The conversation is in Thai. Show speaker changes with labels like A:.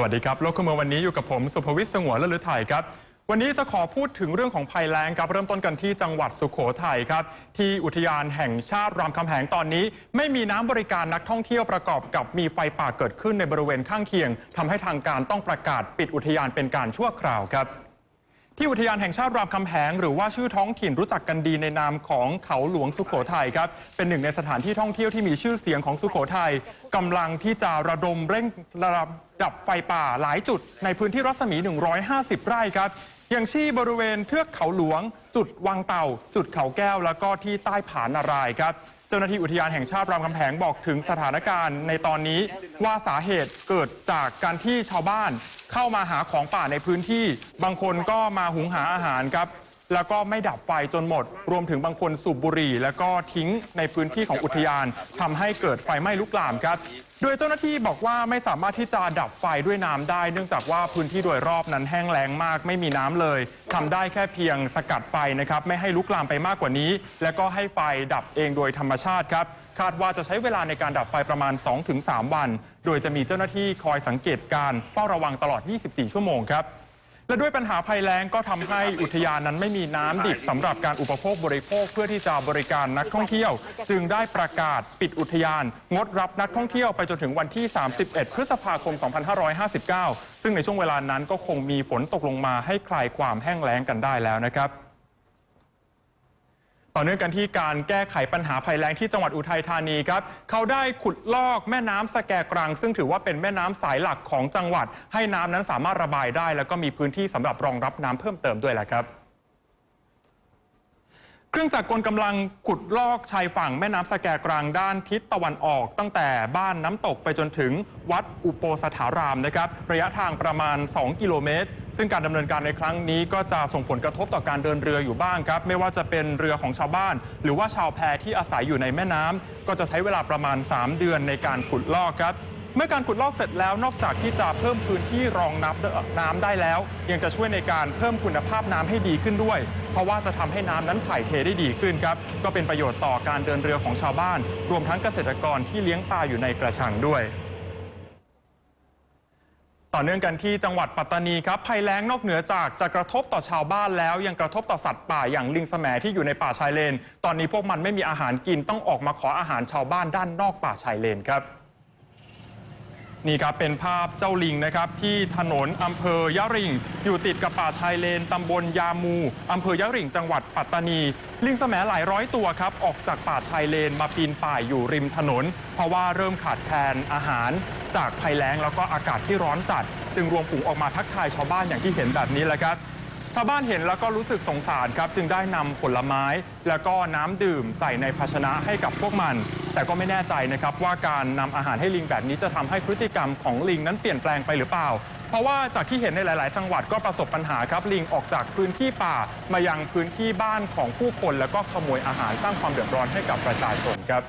A: สวัสดีครับ โลกขมือวันนี้อยู่กับผม สุภวิทย์สงวนและฤทัยครับ วันนี้จะขอพูดถึงเรื่องของภัยแล้งครับเริ่มต้นกันที่จังหวัดสุโขทัยครับ ที่อุทยานแห่งชาติรามคำแหงตอนนี้ ไม่มีน้ำบริการนักท่องเที่ยวประกอบกับมีไฟป่าเกิดขึ้นในบริเวณข้างเคียงทำให้ทางการต้องประกาศปิดอุทยานเป็นการชั่วคราวครับ ที่อุทยานแห่งชาติรามคำแหงหรือว่าชื่อท้องถิ่นรู้จักกันดีในนามของเขาหลวงสุโขทัยครับเป็นหนึ่งในสถานที่ท่องเที่ยวที่มีชื่อเสียงของสุโขทัยกำลังที่จะระดมเร่งระดับไฟป่าหลายจุด ในพื้นที่รัศมี 150 ไร่ครับอย่างที่บริเวณเทือกเขาหลวง จุดวังเต่า จุดเขาแก้ว แล้วก็ที่ใต้ผานารายครับ เจ้าหน้าที่อุทยานแห่งชาติรามคำแหงบอกถึงสถานการณ์ในตอนนี้ว่าสาเหตุเกิดจากการที่ชาวบ้านเข้ามาหาของป่าในพื้นที่ บางคนก็มาหุงหาอาหารครับ แล้วก็ไม่ดับไฟจนหมด รวมถึงบางคนสูบบุหรี่ แล้วก็ทิ้งในพื้นที่ของอุทยานทำให้เกิดไฟไหม้ลุกลามครับ โดยเจ้าหน้าที่บอกว่าไม่สามารถที่จะดับไฟด้วยน้ำได้ เนื่องจากว่าพื้นที่โดยรอบนั้นแห้งแล้งมากไม่มีน้ำเลยทำได้แค่เพียงสกัดไฟนะครับไม่ให้ลุกลามไปมากกว่านี้ แล้วก็ให้ไฟดับเองโดยธรรมชาติครับคาดว่าจะใช้เวลาในการดับไฟประมาณ 2-3 วัน โดยจะมีเจ้าหน้าที่คอยสังเกตการเฝ้าระวังตลอด 24 ชั่วโมงครับ และด้วยปัญหาภัยแล้งก็ทำให้อุทยานนั้นไม่มีน้ำดิบสำหรับการอุปโภคบริโภคเพื่อที่จะบริการนักท่องเที่ยว จึงได้ประกาศปิดอุทยาน งดรับนักท่องเที่ยวไปจนถึงวันที่ 31 พฤษภาคม 2559 ซึ่งในช่วงเวลานั้นก็คงมีฝนตกลงมาให้คลายความแห้งแล้งกันได้แล้วนะครับ ต่อเนื่องกันที่การแก้ไขปัญหาภัยแล้งที่จังหวัดอุทัยธานีครับ เขาได้ขุดลอกแม่น้ำสแกกรัง ซึ่งถือว่าเป็นแม่น้ำสายหลักของจังหวัด ให้น้ำนั้นสามารถระบายได้ แล้วก็มีพื้นที่สำหรับรองรับน้ำเพิ่มเติมด้วยแหละครับ ครื่องจักรกลกำลังขุดลอกชายฝั่งแม่น้ำสแกกรังด้านทิศตะวันออก ตั้งแต่บ้านน้ำตกไปจนถึงวัดอุโปสถารามนะครับ ระยะทางประมาณ 2 กิโลเมตร ซึ่งการดำเนินการในครั้งนี้ก็จะส่งผลกระทบต่อการเดินเรืออยู่บ้างครับ ไม่ว่าจะเป็นเรือของชาวบ้าน หรือว่าชาวแพที่อาศัยอยู่ในแม่น้ำก็จะใช้เวลาประมาณ 3 เดือนในการขุดลอกครับ เมื่อการขุดลอกเสร็จแล้วนอกจากที่จะเพิ่มพื้นที่รองรับน้ำได้แล้ว ยังจะช่วยในการเพิ่มคุณภาพน้ำให้ดีขึ้นด้วย เพราะว่าจะทำให้น้ำนั้นถ่ายเทได้ดีขึ้นครับก็เป็นประโยชน์ต่อการเดินเรือของชาวบ้าน รวมทั้งเกษตรกรที่เลี้ยงปลาอยู่ในกระชังด้วยต่อเนื่องกันที่จังหวัดปัตตานีครับภัยแล้งนอกเหนือจากจะกระทบต่อชาวบ้านแล้ว ยังกระทบต่อสัตว์ป่าอย่างลิงแสมที่อยู่ในป่าชายเลน ตอนนี้พวกมันไม่มีอาหารกินต้องออกมาขออาหารชาวบ้านด้านนอกป่าชายเลนครับ นี่ครับเป็นภาพเจ้าลิงนะครับที่ถนนอำเภอยะริง อยู่ติดกับป่าชายเลนตำบลยามูอำเภอยะริงจังหวัดปัตตานี ลิงแสมหลายร้อยตัวครับออกจากป่าชายเลนมาปีนป่ายอยู่ริมถนน เพราะว่าเริ่มขาดแคลนอาหารจากภัยแล้งแล้วก็อากาศที่ร้อนจัด จึงรวมฝูงออกมาทักทายชาวบ้านอย่างที่เห็นแบบนี้แหละครับาวบ้านเห็นแล้วก็รู้สึกสงสารครับจึงได้นำผลไม้ แล้วก็น้ำดื่มใส่ในภาชนะให้กับพวกมัน แต่ก็ไม่แน่ใจนะครับว่าการนำอาหารให้ลิงแบบนี้จะทำให้พฤติกรรมของลิงนั้นเปลี่ยนแปลงไปหรือเปล่า เพราะว่าจากที่เห็นในหลาย ๆ จังหวัดก็ประสบปัญหาครับลิงออกจากพื้นที่ป่ามายังพื้นที่บ้านของผู้คน แล้วก็ขโมยอาหารสร้างความเดือดร้อนให้กับประชาชนครับ